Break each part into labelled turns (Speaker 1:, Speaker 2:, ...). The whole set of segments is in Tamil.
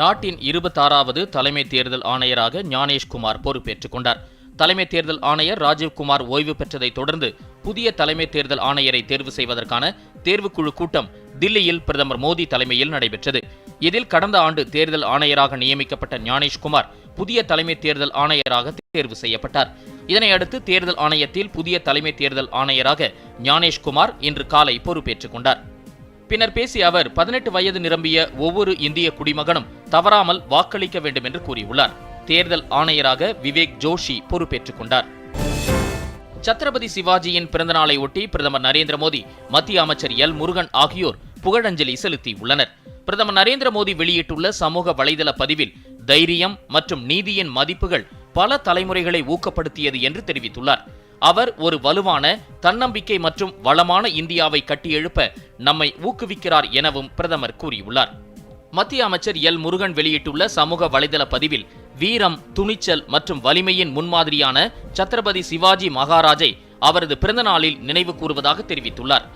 Speaker 1: நாட்டின் இருபத்தாறாவது தலைமை தேர்தல் ஆணையராக ஞானேஷ்குமார் பொறுப்பேற்றுக் கொண்டார். தலைமை தேர்தல் ஆணையர் ராஜீவ்குமார் ஓய்வு பெற்றதை தொடர்ந்து புதிய தலைமை தேர்தல் ஆணையரை தேர்வு செய்வதற்கான தேர்வுக்குழு கூட்டம் தில்லியில் பிரதமர் மோடி தலைமையில் நடைபெற்றது. இதில் கடந்த ஆண்டு தேர்தல் ஆணையராக நியமிக்கப்பட்ட ஞானேஷ்குமார் புதிய தலைமை தேர்தல் ஆணையராக தேர்வு செய்யப்பட்டார். இதனையடுத்து தேர்தல் ஆணையத்தில் புதிய தலைமை தேர்தல் ஆணையராக ஞானேஷ்குமார் இன்று காலை பொறுப்பேற்றுக் கொண்டார். பின்னர் பேசிய அவர் பதினெட்டு வயது நிரம்பிய ஒவ்வொரு இந்திய குடிமகனும் தவறாமல் வாக்களிக்க வேண்டும் என்று கூறியுள்ளார். தேர்தல் ஆணையராக விவேக் ஜோஷி பொறுப்பேற்றுக் கொண்டார். சத்ரபதி சிவாஜியின் பிறந்தநாளை ஒட்டி பிரதமர் நரேந்திர மோடி மத்திய அமைச்சர் எல். முருகன் ஆகியோர் புகழஞ்சலி செலுத்தியுள்ளனர் பிரதமர் நரேந்திர மோடி வெளியிட்டுள்ள சமூக வலைதள பதிவில் தைரியம் மற்றும் நீதியின் மதிப்புகள் பல தலைமுறைகளை ஊக்கப்படுத்தியது என்று தெரிவித்துள்ளார். அவர் ஒரு வலுவான தன்னம்பிக்கை மற்றும் வளமான இந்தியாவை கட்டியெழுப்ப நம்மை ஊக்குவிக்கிறார் எனவும் பிரதமர் கூறியுள்ளார். மத்திய அமைச்சர் எல். முருகன் வெளியிட்டுள்ள சமூக வலைதள பதிவில் வீரம் துணிச்சல் மற்றும் வலிமையின் முன்மாதிரியான சத்ரபதி சிவாஜி மகாராஜை அவரது பிறந்த நாளில் நினைவு கூறுவதாக தெரிவித்துள்ளார்.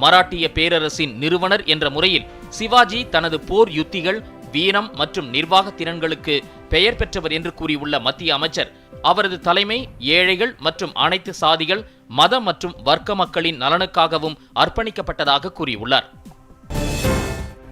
Speaker 1: மராட்டிய பேரரசின் நிறுவனர் என்ற முறையில் சிவாஜி தனது போர் யுத்திகள் வீரம் மற்றும் நிர்வாக திறன்களுக்கு பெயர் பெற்றவர் என்று கூறியுள்ள மத்திய அமைச்சர் அவரது தலைமை ஏழைகள் மற்றும் அனைத்து சாதிகள் மத மற்றும் வர்க்க மக்களின் நலனுக்காகவும் அர்ப்பணிக்கப்பட்டதாக கூறியுள்ளார்.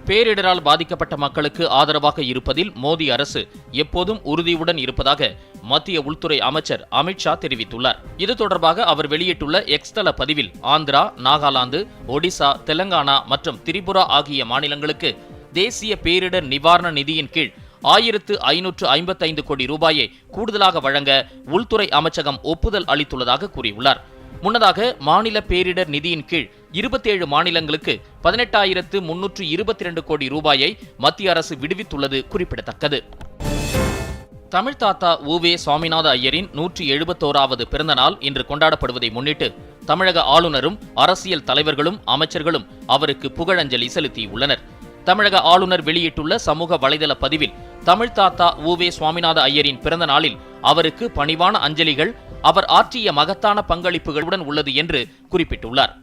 Speaker 1: பேரிடரால் பாதிக்கப்பட்ட மக்களுக்கு ஆதரவாக இருப்பதில் மோடி அரசு எப்போதும் உறுதியுடன் இருப்பதாக மத்திய உள்துறை அமைச்சர் அமித்ஷா தெரிவித்துள்ளார். இது தொடர்பாக அவர் வெளியிட்டுள்ள எக்ஸ் தள பதிவில் ஆந்திரா நாகாலாந்து ஒடிசா தெலங்கானா மற்றும் திரிபுரா ஆகிய மாநிலங்களுக்கு தேசிய பேரிடர் நிவாரண நிதியின் கீழ் ஆயிரத்து ஐநூற்று ஐம்பத்தைந்து கோடி ரூபாயை கூடுதலாக வழங்க உள்துறை அமைச்சகம் ஒப்புதல் அளித்துள்ளதாக கூறியுள்ளார். முன்னதாக மாநில பேரிடர் நிதியின் கீழ் இருபத்தேழு மாநிலங்களுக்கு பதினெட்டாயிரத்து முன்னூற்று இருபத்தி இரண்டு கோடி ரூபாயை மத்திய அரசு விடுவித்துள்ளது குறிப்பிடத்தக்கது. தமிழ் தாத்தா உவே சுவாமிநாத ஐயரின் நூற்றி எழுபத்தோராவது பிறந்த நாள் இன்று கொண்டாடப்படுவதை முன்னிட்டு தமிழக ஆளுநரும் அரசியல் தலைவர்களும் அமைச்சர்களும் அவருக்கு புகழஞ்சலி செலுத்தியுள்ளனர். தமிழக ஆளுநர் வெளியிட்டுள்ள சமூக வலைதள பதிவில் தமிழ் தாத்தா ஊவே சுவாமிநாத ஐயரின் பிறந்த நாளில் அவருக்கு பணிவான அஞ்சலிகள் அவர் ஆற்றிய மகத்தான பங்களிப்புகளுடன் உள்ளது என்று குறிப்பிட்டுள்ளார்.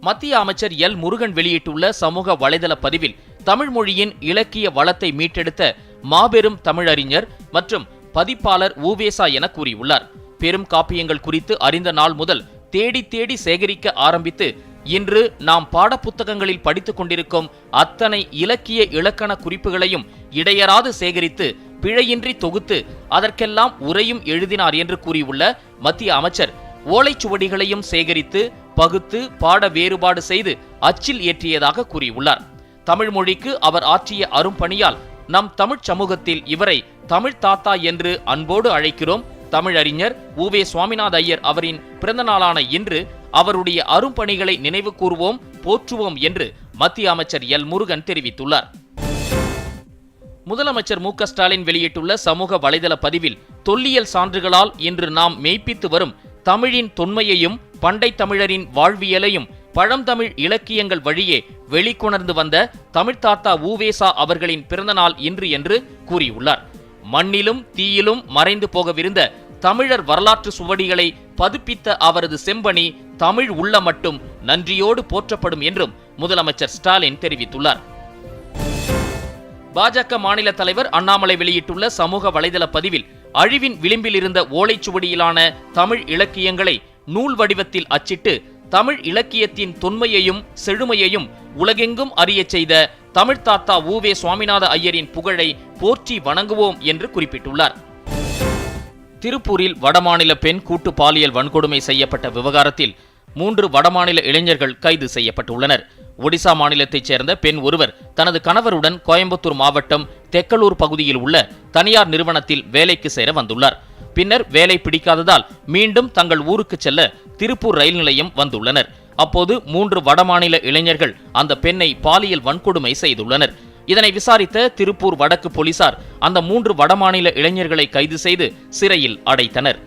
Speaker 1: மத்திய அமைச்சர் எல். முருகன் வெளியிட்டுள்ள சமூக வலைதள பதிவில் தமிழ் மொழியின் இலக்கிய வளத்தை மீட்டெடுத்த மாபெரும் தமிழறிஞர் மற்றும் பதிப்பாளர் ஊவேசா என கூறியுள்ளார். பெரும் காப்பியங்கள் குறித்து அறிந்த நாள் முதல் தேடி தேடி சேகரிக்க ஆரம்பித்து இன்று நாம் பாடப்புத்தகங்களில் படித்துக் கொண்டிருக்கும் அத்தனை இலக்கிய இலக்கண குறிப்புகளையும் இடையராது சேகரித்து பிழையின்றி தொகுத்து அதற்கெல்லாம் உரையும் எழுதினார் என்று கூறியுள்ள மத்திய அமைச்சர். ஓலைச்சுவடிகளையும் சேகரித்து பகுத்து பாட வேறுபாடு செய்து அச்சில் ஏற்றியதாக கூறியுள்ளார். தமிழ் மொழிக்கு அவர் ஆற்றிய அரும்பணியால் நம் தமிழ்ச் சமூகத்தில் இவரை தமிழ் தாத்தா என்று அன்போடு அழைக்கிறோம். தமிழறிஞர் உவே சுவாமிநாத ஐயர் அவரின் பிறந்த நாளான இன்று அவருடைய அரும்பணிகளை நினைவு கூறுவோம் போற்றுவோம் என்று மத்திய அமைச்சர் எல். முருகன் தெரிவித்துள்ளார். முதலமைச்சர் மு. ஸ்டாலின் வெளியிட்டுள்ள சமூக வலைதள பதிவில் தொல்லியல் சான்றுகளால் இன்று நாம் மெய்ப்பித்து வரும் தமிழின் தொன்மையையும் பண்டை தமிழரின் வாழ்வியலையும் பழந்தமிழ் இலக்கியங்கள் வழியே வெளிக்கொணர்ந்து வந்த தமிழ்தாத்தா ஊவேசா அவர்களின் பிறந்தநாள் இன்று என்று கூறியுள்ளார். மண்ணிலும் தீயிலும் மறைந்து போகவிருந்த தமிழர் வரலாற்று சுவடிகளை பதுப்பித்த அவரது செம்பணி தமிழ் உள்ள மட்டும் நன்றியோடு போற்றப்படும் என்றும் முதலமைச்சர் ஸ்டாலின் தெரிவித்துள்ளார். பாஜக மாநில தலைவர் அண்ணாமலை வெளியிட்டுள்ள சமூக வலைதள பதிவில் அழிவின் விளிம்பில் இருந்த ஓலைச்சுவடியிலான தமிழ் இலக்கியங்களை நூல் வடிவத்தில் அச்சிட்டு தமிழ் இலக்கியத்தின் தொன்மையையும் செழுமையையும் உலகெங்கும் அறியச் செய்த தமிழ் தாத்தா ஊவே சுவாமிநாத ஐயரின் புகழை போற்றி வணங்குவோம் என்று குறிப்பிட்டுள்ளார். திருப்பூரில் வடமாநில பெண் கூட்டு பாலியல் வன்கொடுமை செய்யப்பட்ட விவகாரத்தில் மூன்று வடமாநில இளைஞர்கள் கைது செய்யப்பட்டுள்ளனர். ஒடிசா மாநிலத்தைச் சேர்ந்த பெண் ஒருவர் தனது கணவருடன் கோயம்புத்தூர் மாவட்டம் தெக்கலூர் பகுதியில் உள்ள தனியார் நிறுவனத்தில் வேலைக்கு சேர வந்துள்ளார். பின்னர் வேலை பிடிக்காததால் மீண்டும் தங்கள் ஊருக்கு செல்ல திருப்பூர் ரயில் நிலையம் வந்துள்ளனர். அப்போது மூன்று வடமாநில இளைஞர்கள் அந்த பெண்ணை பாலியல் வன்கொடுமை செய்துள்ளனர். இதனை விசாரித்த திருப்பூர் வடக்கு போலீசார் அந்த மூன்று வடமாநில இளைஞர்களை கைது செய்து சிறையில் அடைத்தனர்.